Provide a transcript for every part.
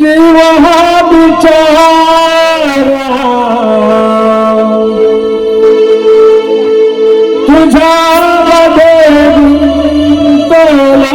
जीवा बिचारा तुझा देवी तोला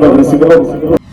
Obrigado, Valdeci